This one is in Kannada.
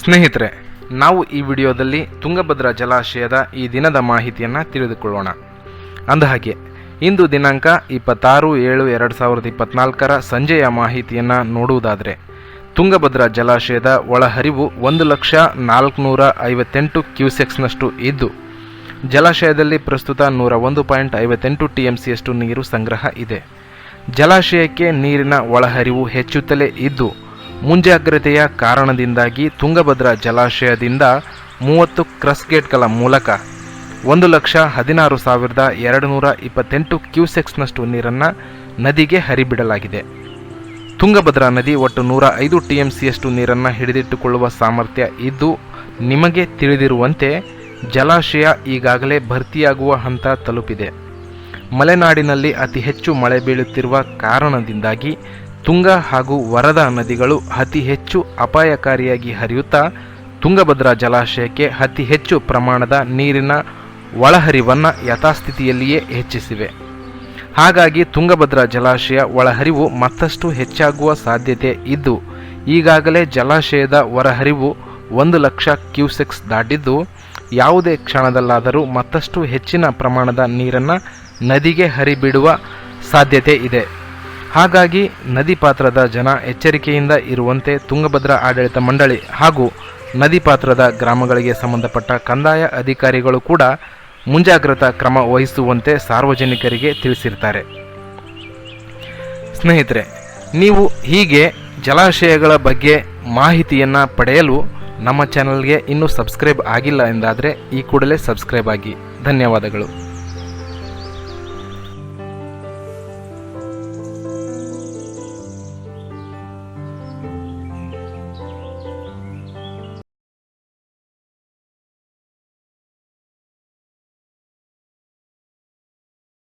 ಸ್ನೇಹಿತರೆ, ನಾವು ಈ ವಿಡಿಯೋದಲ್ಲಿ ತುಂಗಭದ್ರಾ ಜಲಾಶಯದ ಈ ದಿನದ ಮಾಹಿತಿಯನ್ನು ತಿಳಿದುಕೊಳ್ಳೋಣ. ಅಂದಹಾಗೆ ಇಂದು ದಿನಾಂಕ ಇಪ್ಪತ್ತಾರು ಏಳು ಎರಡು ಸಾವಿರದ ಇಪ್ಪತ್ನಾಲ್ಕರ ಸಂಜೆಯ ಮಾಹಿತಿಯನ್ನು ನೋಡುವುದಾದರೆ, ತುಂಗಭದ್ರಾ ಜಲಾಶಯದ ಒಳಹರಿವು ಒಂದು ಲಕ್ಷ ನಾಲ್ಕುನೂರ ಐವತ್ತೆಂಟು ಕ್ಯೂಸೆಕ್ಸ್ನಷ್ಟು ಇದ್ದು, ಜಲಾಶಯದಲ್ಲಿ ಪ್ರಸ್ತುತ ನೂರ ಒಂದು ಪಾಯಿಂಟ್ ಐವತ್ತೆಂಟು ಟಿ ಎಂ ಸಿಯಷ್ಟು ನೀರು ಸಂಗ್ರಹ ಇದೆ. ಜಲಾಶಯಕ್ಕೆ ನೀರಿನ ಒಳಹರಿವು ಹೆಚ್ಚುತ್ತಲೇ ಇದ್ದು ಮುಂಜಾಗ್ರತೆಯ ಕಾರಣದಿಂದಾಗಿ ತುಂಗಭದ್ರಾ ಜಲಾಶಯದಿಂದ ಮೂವತ್ತು ಕ್ರಸ್ಗೇಟ್ಗಳ ಮೂಲಕ ಒಂದು ಲಕ್ಷ ಹದಿನಾರು ಸಾವಿರದ ಎರಡು ನೂರ ಇಪ್ಪತ್ತೆಂಟು ಕ್ಯೂಸೆಕ್ಸ್ನಷ್ಟು ನೀರನ್ನು ನದಿಗೆ ಹರಿಬಿಡಲಾಗಿದೆ. ತುಂಗಭದ್ರಾ ನದಿ ಒಟ್ಟು ನೂರ ಐದು ಟಿ ಎಂ ಸಿಯಷ್ಟು ನೀರನ್ನು ಹಿಡಿದಿಟ್ಟುಕೊಳ್ಳುವ ಸಾಮರ್ಥ್ಯ ಇದ್ದು, ನಿಮಗೆ ತಿಳಿದಿರುವಂತೆ ಜಲಾಶಯ ಈಗಾಗಲೇ ಭರ್ತಿಯಾಗುವ ಹಂತ ತಲುಪಿದೆ. ಮಲೆನಾಡಿನಲ್ಲಿ ಅತಿ ಹೆಚ್ಚು ಮಳೆ ಬೀಳುತ್ತಿರುವ ಕಾರಣದಿಂದಾಗಿ ತುಂಗ ಹಾಗೂ ವರದಾ ನದಿಗಳು ಅತಿ ಹೆಚ್ಚು ಅಪಾಯಕಾರಿಯಾಗಿ ಹರಿಯುತ್ತಾ, ತುಂಗಭದ್ರಾ ಜಲಾಶಯಕ್ಕೆ ಅತಿ ಹೆಚ್ಚು ಪ್ರಮಾಣದ ನೀರಿನ ಒಳಹರಿವನ್ನು ಯಥಾಸ್ಥಿತಿಯಲ್ಲಿಯೇ ಹೆಚ್ಚಿಸಿವೆ. ಹಾಗಾಗಿ ತುಂಗಭದ್ರಾ ಜಲಾಶಯ ಒಳಹರಿವು ಮತ್ತಷ್ಟು ಹೆಚ್ಚಾಗುವ ಸಾಧ್ಯತೆ ಇದ್ದು, ಈಗಾಗಲೇ ಜಲಾಶಯದ ಹೊರಹರಿವು ಒಂದು ಲಕ್ಷ ಕ್ಯೂಸೆಕ್ಸ್ ದಾಟಿದ್ದು, ಯಾವುದೇ ಕ್ಷಣದಲ್ಲಾದರೂ ಮತ್ತಷ್ಟು ಹೆಚ್ಚಿನ ಪ್ರಮಾಣದ ನೀರನ್ನು ನದಿಗೆ ಹರಿಬಿಡುವ ಸಾಧ್ಯತೆ ಇದೆ. ಹಾಗಾಗಿ ನದಿ ಪಾತ್ರದ ಜನ ಎಚ್ಚರಿಕೆಯಿಂದ ಇರುವಂತೆ ತುಂಗಭದ್ರಾ ಆಡಳಿತ ಮಂಡಳಿ ಹಾಗೂ ನದಿ ಪಾತ್ರದ ಗ್ರಾಮಗಳಿಗೆ ಸಂಬಂಧಪಟ್ಟ ಕಂದಾಯ ಅಧಿಕಾರಿಗಳು ಕೂಡ ಮುಂಜಾಗ್ರತಾ ಕ್ರಮ ವಹಿಸುವಂತೆ ಸಾರ್ವಜನಿಕರಿಗೆ ತಿಳಿಸಿರ್ತಾರೆ. ಸ್ನೇಹಿತರೆ, ನೀವು ಹೀಗೆ ಜಲಾಶಯಗಳ ಬಗ್ಗೆ ಮಾಹಿತಿಯನ್ನು ಪಡೆಯಲು ನಮ್ಮ ಚಾನಲ್ಗೆ ಇನ್ನೂ ಸಬ್ಸ್ಕ್ರೈಬ್ ಆಗಿಲ್ಲ ಎಂದಾದರೆ ಈ ಕೂಡಲೇ ಸಬ್ಸ್ಕ್ರೈಬ್ ಆಗಿ. ಧನ್ಯವಾದಗಳು.